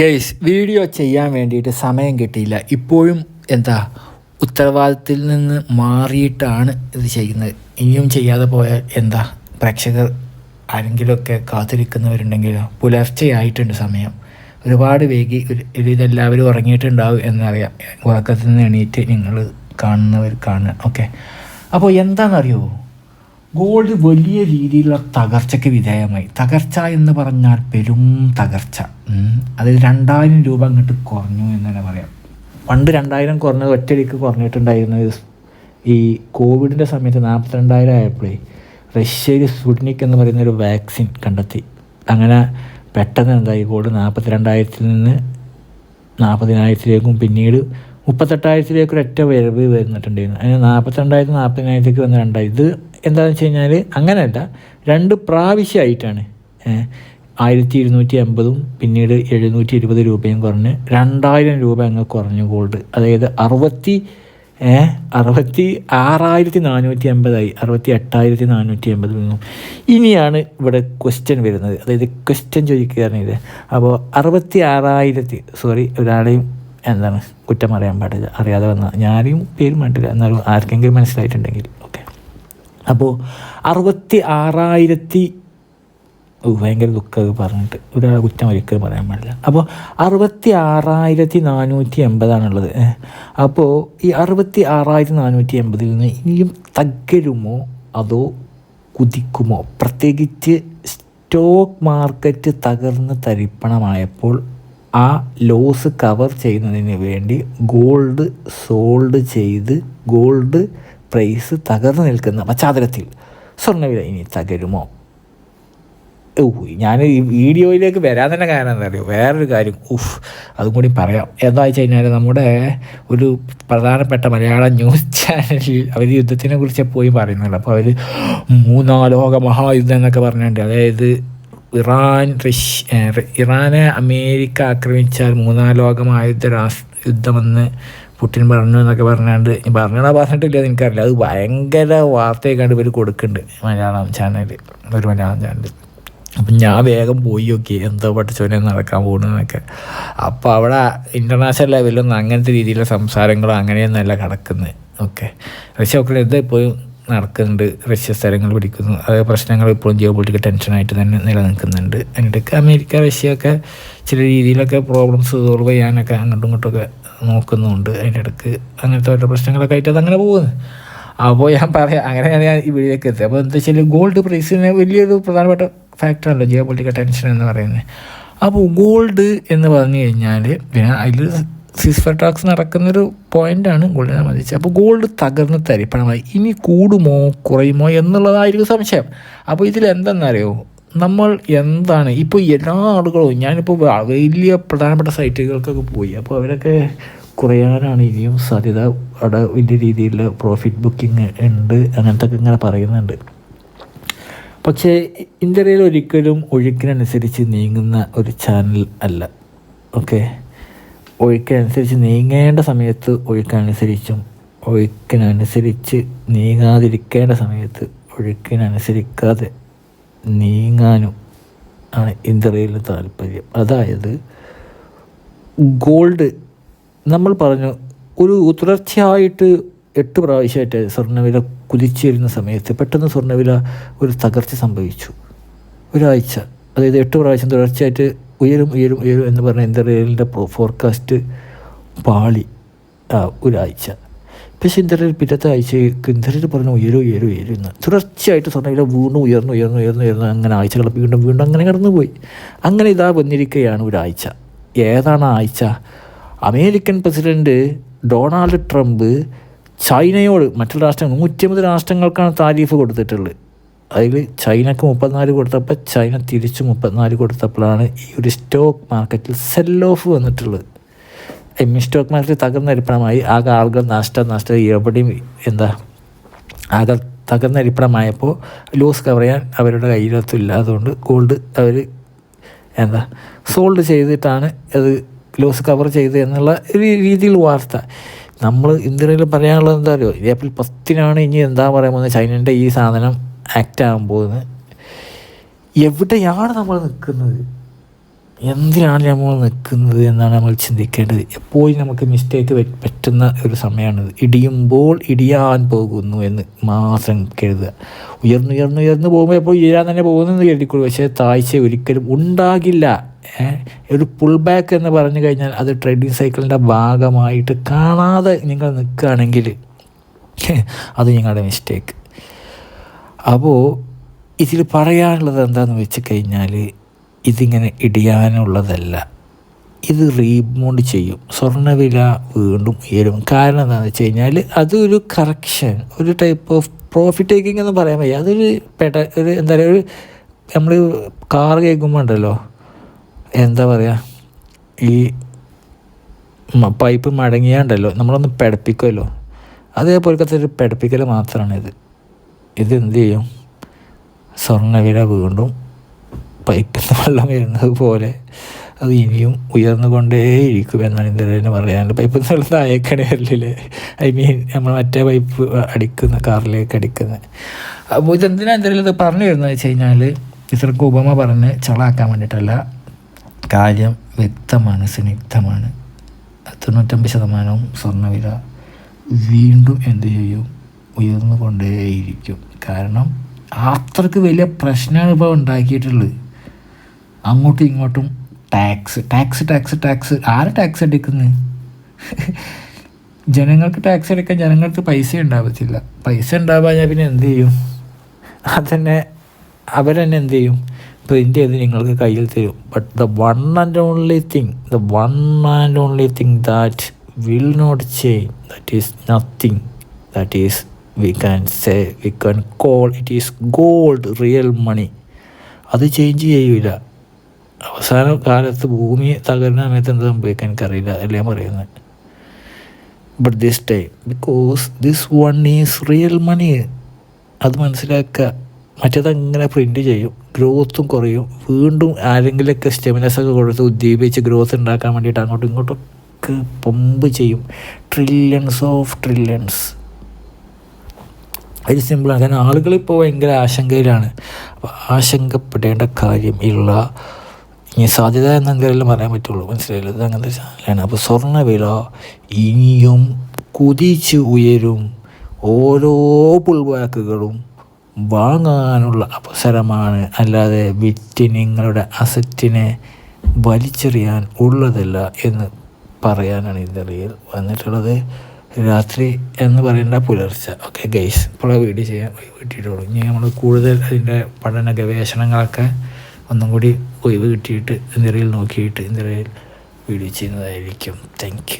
Guys video ചെയ്യാൻ വേണ്ടിയിട്ട് സമയം കിട്ടിയില്ല. ഇപ്പോഴും എന്താ ഉത്തരവാദിത്തത്തിൽ നിന്ന് മാറിയിട്ടാണ് ഇത് ചെയ്യുന്നത്. ഇനിയും ചെയ്യാതെ പോയാൽ എന്താ പ്രേക്ഷകർ ആരെങ്കിലുമൊക്കെ കാത്തിരിക്കുന്നവരുണ്ടെങ്കിലോ പുലർച്ചെയായിട്ടുണ്ട് സമയം. ഒരുപാട് വൈകി ഇതെല്ലാവരും ഉറങ്ങിയിട്ടുണ്ടാവും എന്നറിയാം. ഉറക്കത്തിൽ നിന്ന് എണീറ്റ് നിങ്ങൾ കാണുന്നവർ കാണുക ഓക്കെ അപ്പോൾ എന്താണെന്നറിയോ ഗോൾഡ് വലിയ രീതിയിലുള്ള തകർച്ചയ്ക്ക് വിധേയമായി. തകർച്ച എന്ന് പറഞ്ഞാൽ പെരും തകർച്ച. അതിൽ അത് രണ്ടായിരം രൂപ അങ്ങോട്ട് കുറഞ്ഞു എന്ന് തന്നെ പറയാം. പണ്ട് രണ്ടായിരം കുറഞ്ഞത് ഒറ്റയടിക്ക് കുറഞ്ഞിട്ടുണ്ടായിരുന്നത് ഈ കോവിഡിന്റെ സമയത്ത് നാൽപ്പത്തിരണ്ടായിരം ആയപ്പോഴേ റഷ്യയിൽ സ്പുട്നിക് എന്ന് പറയുന്ന ഒരു വാക്സിൻ കണ്ടെത്തി. അങ്ങനെ പെട്ടെന്ന് എന്തായി? ഗോൾഡ് നാൽപ്പത്തിരണ്ടായിരത്തിൽ നിന്ന് നാൽപ്പതിനായിരത്തിലേക്കും പിന്നീട് മുപ്പത്തെട്ടായിരത്തിലേക്ക് ഒരൊറ്റ വരവ് വരുന്നിട്ടുണ്ടായിരുന്നു അതിന് നാൽപ്പത്തിരണ്ടായിരത്തി നാൽപ്പതിനായിരത്തേക്ക് വന്ന രണ്ടായി. ഇത് എന്താണെന്ന് വെച്ച് കഴിഞ്ഞാൽ അങ്ങനെയല്ല രണ്ട് പ്രാവശ്യമായിട്ടാണ് ആയിരത്തി ഇരുന്നൂറ്റി അമ്പതും പിന്നീട് എഴുന്നൂറ്റി ഇരുപത് രൂപയും കുറഞ്ഞ് രണ്ടായിരം രൂപ അങ്ങ് കുറഞ്ഞു ഗോൾഡ് അതായത് അറുപത്തി അറുപത്തി ആറായിരത്തി നാനൂറ്റി അമ്പതായി അറുപത്തി എട്ടായിരത്തി നാനൂറ്റി അമ്പത് നിന്നും. ഇനിയാണ് ഇവിടെ ക്വസ്റ്റ്യൻ വരുന്നത്. അതായത് ക്വസ്റ്റ്യൻ ചോദിക്കുകയാണെങ്കിൽ അപ്പോൾ അറുപത്തി ആറായിരത്തി സോറി ഒരാളെയും എന്താണ് കുറ്റം അറിയാൻ പാടില്ല അറിയാതെ വന്ന ഞാനും പേര് മാറ്റില്ല എന്നാലും ആർക്കെങ്കിലും മനസ്സിലായിട്ടുണ്ടെങ്കിൽ. ഓക്കെ അപ്പോൾ അറുപത്തി ആറായിരത്തി ഭയങ്കര ദുഃഖമൊക്കെ പറഞ്ഞിട്ട് ഒരാളെ കുറ്റം ഒരിക്കലും പറയാൻ പാടില്ല. അപ്പോൾ അറുപത്തി ആറായിരത്തി നാനൂറ്റി എൺപതാണുള്ളത് അപ്പോൾ ഈ അറുപത്തി ആറായിരത്തി നാനൂറ്റി എൺപതിൽ നിന്ന് ഇനിയും തകരുമോ? അതോ കുതിക്കുമോ? പ്രത്യേകിച്ച് സ്റ്റോക്ക് മാർക്കറ്റ് തകർന്ന് തരിപ്പണമായപ്പോൾ ആ ലോസ് കവർ ചെയ്യുന്നതിന് വേണ്ടി ഗോൾഡ് സോൾഡ് ചെയ്ത് ഗോൾഡ് പ്രൈസ് തകർന്നു നിൽക്കുന്ന പശ്ചാത്തലത്തിൽ സ്വർണവില ഇനി തകരുമോ? ഓ ഞാൻ ഈ വീഡിയോയിലേക്ക് വരാൻ തന്നെ കാരണം എന്താ അറിയോ? വേറൊരു കാര്യം ഉഫ് അതും കൂടി പറയാം. എന്താ വെച്ച് കഴിഞ്ഞാൽ നമ്മുടെ ഒരു പ്രധാനപ്പെട്ട മലയാള ന്യൂസ് ചാനലിൽ അവർ യുദ്ധത്തിനെ കുറിച്ച് പോയി പറയുന്നുണ്ട്. അപ്പോൾ അവർ മൂന്നാം ലോക മഹായുദ്ധം എന്നൊക്കെ പറഞ്ഞിട്ടുണ്ട്. അതായത് ഇറാൻ റഷ്യ ഇറാനെ അമേരിക്ക ആക്രമിച്ചാൽ മൂന്നാം ലോകമായുദ്ധ രാഷ്ട്ര യുദ്ധമെന്ന് പുടിൻ പറഞ്ഞു എന്നൊക്കെ പറഞ്ഞാണ്ട് പറഞ്ഞാ പറഞ്ഞിട്ടില്ല എനിക്കറിയില്ല. അത് ഭയങ്കര വാർത്തയൊക്കെയാണ്ട് ഇവർ കൊടുക്കുന്നുണ്ട് മലയാളം ചാനൽ ഒരു മലയാളം ചാനൽ അപ്പം ഞാൻ വേഗം പോയി നോക്കി എന്തോ പഠിച്ചോനെ നടക്കാൻ പോകുന്നതെന്നൊക്കെ അപ്പോൾ അവിടെ ഇന്റർനാഷണൽ ലെവലൊന്നും അങ്ങനത്തെ രീതിയിലുള്ള സംസാരങ്ങളോ അങ്ങനെയൊന്നുമല്ല കിടക്കുന്നത് ഓക്കെ. പക്ഷേ ഒക്കെ എന്താ ഇപ്പോഴും നടക്കുന്നുണ്ട്. റഷ്യ സ്ഥലങ്ങൾ പിടിക്കുന്നു. അത് പ്രശ്നങ്ങൾ ഇപ്പോഴും ജിയോ പൊളിറ്റിക്കൽ ടെൻഷനായിട്ട് തന്നെ നിലനിൽക്കുന്നുണ്ട്. അതിനിടയ്ക്ക് അമേരിക്ക റഷ്യ ഒക്കെ ചില രീതിയിലൊക്കെ പ്രോബ്ലംസ് സോൾവ് ചെയ്യാനൊക്കെ അങ്ങോട്ടും ഇങ്ങോട്ടൊക്കെ നോക്കുന്നുണ്ട്. അതിന്റെ ഇടയ്ക്ക് അങ്ങനത്തെ ഓരോ പ്രശ്നങ്ങളൊക്കെ ആയിട്ട് അതങ്ങനെ പോകുന്നു. അപ്പോൾ ഞാൻ പറയാം അങ്ങനെയാണ് ഞാൻ വീഡിയോ എത്തിയത് അപ്പോൾ എന്താ വെച്ചാൽ ഗോൾഡ് പ്രൈസിന് വലിയൊരു പ്രധാനപ്പെട്ട ഫാക്ടറല്ലോ ജിയോ പൊളിറ്റിക്കൽ ടെൻഷൻ എന്ന് പറയുന്നത്. അപ്പോൾ ഗോൾഡ് എന്ന് പറഞ്ഞു കഴിഞ്ഞാൽ പിന്നെ അതിൽ സിസ്ഫർ ടാക്സ് നടക്കുന്നൊരു പോയിന്റാണ് ഗോൾഡിനെ സംബന്ധിച്ച്. അപ്പോൾ ഗോൾഡ് തകർന്ന് തരിപ്പണമായി. ഇനി കൂടുമോ കുറയുമോ എന്നുള്ളതായിരിക്കും സംശയം. അപ്പോൾ ഇതിൽ എന്തെന്നറിയോ? നമ്മൾ എന്താണ്? ഇപ്പോൾ എല്ലാ ആളുകളും ഞാനിപ്പോൾ വലിയ പ്രധാനപ്പെട്ട സൈറ്റുകൾക്കൊക്കെ പോയി. അപ്പോൾ അവരൊക്കെ കുറയാനാണ് ഇനിയും സാധ്യത. അവിടെ വലിയ രീതിയിൽ പ്രോഫിറ്റ് ബുക്കിംഗ് ഉണ്ട് അങ്ങനത്തെ ഇങ്ങനെ പറയുന്നുണ്ട്. പക്ഷേ ഇന്ത്യയിൽ ഒരിക്കലും ഒഴുക്കിനനുസരിച്ച് നീങ്ങുന്ന ഒരു ചാനൽ അല്ല. ഓക്കെ ഒഴുക്കിനനുസരിച്ച് നീങ്ങേണ്ട സമയത്ത് ഒഴുക്കനുസരിച്ചും ഒഴുക്കിനനുസരിച്ച് നീങ്ങാതിരിക്കേണ്ട സമയത്ത് ഒഴുക്കിനനുസരിക്കാതെ നീങ്ങാനും ആണ് ഇന്ത്യയിൽ താല്പര്യം. അതായത് ഗോൾഡ് നമ്മൾ പറഞ്ഞു ഒരു തുടർച്ചയായിട്ട് എട്ട് പ്രാവശ്യമായിട്ട് സ്വർണവില കുതിച്ചിരുന്ന സമയത്ത് പെട്ടെന്ന് സ്വർണവില ഒരു തകർച്ച സംഭവിച്ചു. ഒരാഴ്ച അതായത് എട്ട് പ്രാവശ്യം തുടർച്ചയായിട്ട് ഉയരും ഉയരും ഉയരും എന്ന് പറഞ്ഞ ഇന്ത്യയിലെ ഫോർകാസ്റ്റ് പാളി ഒരാഴ്ച. പക്ഷെ ഇന്ത്യയിൽ പിറ്റത്തെ ആഴ്ചയ്ക്ക് ഇന്ത്യയിൽ പറഞ്ഞു ഉയരും ഉയരും ഉയരും എന്ന്. തുടർച്ചയായിട്ട് സ്വർണവില വീണ്ടും ഉയർന്നു ഉയർന്നു ഉയർന്നു ഉയർന്നു അങ്ങനെ ആഴ്ചകൾ വീണ്ടും വീണ്ടും അങ്ങനെ കടന്നു പോയി അങ്ങനെ ഇതാ വന്നിരിക്കുകയാണ് ഒരാഴ്ച. ഏതാണ് ആഴ്ച? അമേരിക്കൻ പ്രസിഡന്റ് ഡൊണാൾഡ് ട്രംപ് ചൈനയോട് മറ്റുള്ള രാഷ്ട്രങ്ങൾ നൂറ്റിയമ്പത് രാഷ്ട്രങ്ങൾക്കാണ് താരീഫ് കൊടുത്തിട്ടുള്ളത്. അതിൽ ചൈനക്ക് മുപ്പത്തിനാല് കൊടുത്തപ്പോൾ ചൈന തിരിച്ച് മുപ്പത്തിനാല് കൊടുത്തപ്പോഴാണ് ഈ ഒരു സ്റ്റോക്ക് മാർക്കറ്റിൽ സെൽ ഓഫ് വന്നിട്ടുള്ളത്. ഐ മീൻ സ്റ്റോക്ക് മാർക്കറ്റ് തകർന്നരിപ്പണമായി ആകെ ആളുകൾ നഷ്ടം നഷ്ടം എവിടെയും എന്താ ആകെ തകർന്നരിപ്പണമായപ്പോൾ ലോസ് കവർ ചെയ്യാൻ അവരുടെ കയ്യിലൊത്തും അതുകൊണ്ട് ഗോൾഡ് അവർ എന്താ സോൾഡ് ചെയ്തിട്ടാണ് അത് ലോസ് കവർ ചെയ്ത് എന്നുള്ള ഒരു രീതിയിൽ വാർത്ത. നമ്മൾ ഇന്ത്യയിൽ പറയാനുള്ളത് എന്താ അറിയോ? ഏപ്രിൽ പത്തിനാണ് ഇനി എന്താ പറയാൻ പോകുന്നത്? ചൈനന്റെ ഈ സാധനം ആക്റ്റ് ആകാൻ പോകുന്നത് എവിടെയാണ് നമ്മൾ നിൽക്കുന്നത്? എന്തിനാണ് നമ്മൾ നിൽക്കുന്നത് എന്നാണ് നമ്മൾ ചിന്തിക്കേണ്ടത്. എപ്പോഴും നമുക്ക് മിസ്റ്റേക്ക് പറ്റുന്ന ഒരു സമയമാണിത്. ഇടിയുമ്പോൾ ഇടിയാൻ പോകുന്നു എന്ന് മാത്രം കരുതുക. ഉയർന്നുയർന്നുയർന്ന് പോകുമ്പോൾ എപ്പോൾ ഉയരാൻ തന്നെ പോകുന്നെന്ന് കരുതിക്കൊള്ളു പക്ഷേ താഴ്ച ഒരിക്കലും ഉണ്ടാകില്ല. ഒരു പുൾ ബാക്ക് എന്ന് പറഞ്ഞു കഴിഞ്ഞാൽ അത് ട്രേഡിംഗ് സൈക്കിളിന്റെ ഭാഗമായിട്ട് കാണാതെ നിങ്ങൾ നിൽക്കുകയാണെങ്കിൽ അത് നിങ്ങളുടെ മിസ്റ്റേക്ക് അപ്പോൾ ഇതിൽ പറയാനുള്ളത് എന്താണെന്ന് വെച്ച് കഴിഞ്ഞാൽ ഇതിങ്ങനെ ഇടിയാനുള്ളതല്ല. ഇത് റീബൗണ്ട് ചെയ്യും. സ്വർണവില വീണ്ടും ഉയരും. കാരണം എന്താണെന്ന് വെച്ച് കഴിഞ്ഞാൽ അതൊരു കറക്ഷൻ ഒരു ടൈപ്പ് ഓഫ് പ്രോഫിറ്റ് ടേക്കിംഗ് എന്ന് പറയാൻ വയ്യ. അതൊരു പെട ഒരു എന്താ പറയുക ഒരു നമ്മൾ കാർ കേൾക്കുമ്പോൾ ഉണ്ടല്ലോ. എന്താ പറയുക ഈ പൈപ്പ് മടങ്ങിയാണ്ടല്ലോ. നമ്മളൊന്ന് പെടപ്പിക്കുമല്ലോ അതേപോലത്തെ ഒരു പെടപ്പിക്കൽ മാത്രമാണ് ഇത് ഇത് എന്ത് ചെയ്യും സ്വർണവില വീണ്ടും പൈപ്പിൽ നിന്ന് വെള്ളം വരുന്നത് പോലെ അത് ഇനിയും ഉയർന്നുകൊണ്ടേയിരിക്കും എന്നാണ് ഇന്ദ്രൻ തന്നെ പറയാനുള്ളത്. നിന്ന് വെള്ളം താഴേക്കണേ ഐ മീൻ നമ്മൾ മറ്റേ പൈപ്പ് അടിക്കുന്ന കാറിലേക്ക് അടിക്കുന്നത് അപ്പോൾ ഇതെന്തിനാ എന്തെങ്കിലും ഇത് പറഞ്ഞു വരുന്നത് വെച്ച് കഴിഞ്ഞാൽ ഇത്രക്ക് ഉപമ പറഞ്ഞ് ചളാക്കാൻ വേണ്ടിയിട്ടല്ല. കാര്യം വ്യക്തമാണ് സുനിഗ്ധമാണ്. തൊണ്ണൂറ്റമ്പത് ശതമാനവും സ്വർണവില വീണ്ടും എന്ത് ചെയ്യും? ഉയർന്നു കൊണ്ടേയിരിക്കും കാരണം അത്രയ്ക്ക് വലിയ പ്രശ്നമാണ് ഇപ്പോൾ ഉണ്ടാക്കിയിട്ടുള്ളത്. അങ്ങോട്ടും ഇങ്ങോട്ടും ടാക്സ് ടാക്സ് ടാക്സ് ടാക്സ്. ആര് ടാക്സ് അടിക്കുന്നത് ജനങ്ങൾക്ക് ടാക്സ് അടിക്കാൻ ജനങ്ങൾക്ക് പൈസ ഉണ്ടാവത്തില്ല. പൈസ ഉണ്ടാവാൻ പിന്നെ എന്ത് ചെയ്യും? അതന്നെ അവരെന്നെ എന്ത് ചെയ്യും? പ്രിന്റ് ചെയ്ത് നിങ്ങൾക്ക് കയ്യിൽ തരും. But the one and only thing the one and only thing that will not change that is nothing that is we can say we can call it is gold real money അത് change ചെയ്യൂല. അവസാന കാലത്ത് ഭൂമി തകരുന്ന സമയത്ത് എന്താ സംഭവിക്കാൻ എനിക്കറിയില്ല. അല്ലേ പറയുന്നത് but this time because this one is real money അത് മനസ്സിലാക്കുക. മറ്റേത് അങ്ങനെ പ്രിന്റ് ചെയ്യും. ഗ്രോത്തും കുറയും. വീണ്ടും ആരെങ്കിലുമൊക്കെ സ്റ്റെമിനസ് ഒക്കെ കൊടുത്ത് ഉദ്ദീപിച്ച് ഗ്രോത്ത് ഉണ്ടാക്കാൻ വേണ്ടിയിട്ട് അങ്ങോട്ടും ഇങ്ങോട്ടും ഒക്കെ പമ്പ് ചെയ്യും. ട്രില്യൺസ് ഓഫ് ട്രില്യൺസ് വെരി സിമ്പിളാണ് കാരണം ആളുകളിപ്പോൾ ഭയങ്കര ആശങ്കയിലാണ്. അപ്പോൾ ആശങ്കപ്പെടേണ്ട കാര്യം ഇള്ള ഇനി സാധ്യത എന്നെങ്കിലും പറയാൻ പറ്റുള്ളൂ. മനസ്സിലായില്ല? അങ്ങനത്തെ ചാനലാണ്. അപ്പോൾ സ്വർണവില ഇനിയും കുതിച്ച് ഉയരും. ഓരോ പുൾവാക്കുകളും വാങ്ങാനുള്ള അവസരമാണ്. അല്ലാതെ വിറ്റ് നിങ്ങളുടെ അസറ്റിനെ വലിച്ചെറിയാൻ ഉള്ളതല്ല എന്ന് പറയാനാണ് ഇതിന്റെ വന്നിട്ടുള്ളത്. രാത്രി എന്ന് പറയേണ്ട പുലർച്ച. ഓക്കെ ഗൈസ് ഇപ്പോൾ വീഡിയോ ചെയ്യാൻ കിട്ടിയിട്ടുള്ളൂ ഇനി നമ്മൾ കൂടുതൽ അതിന്റെ പഠന ഗവേഷണങ്ങളൊക്കെ ഒന്നും കൂടി ഒഴിവ് കിട്ടിയിട്ട് ഇന്ത്യയിൽ നോക്കിയിട്ട് ഇന്ത്യയിൽ വീഡിയോ ചെയ്യുന്നതായിരിക്കും. താങ്ക്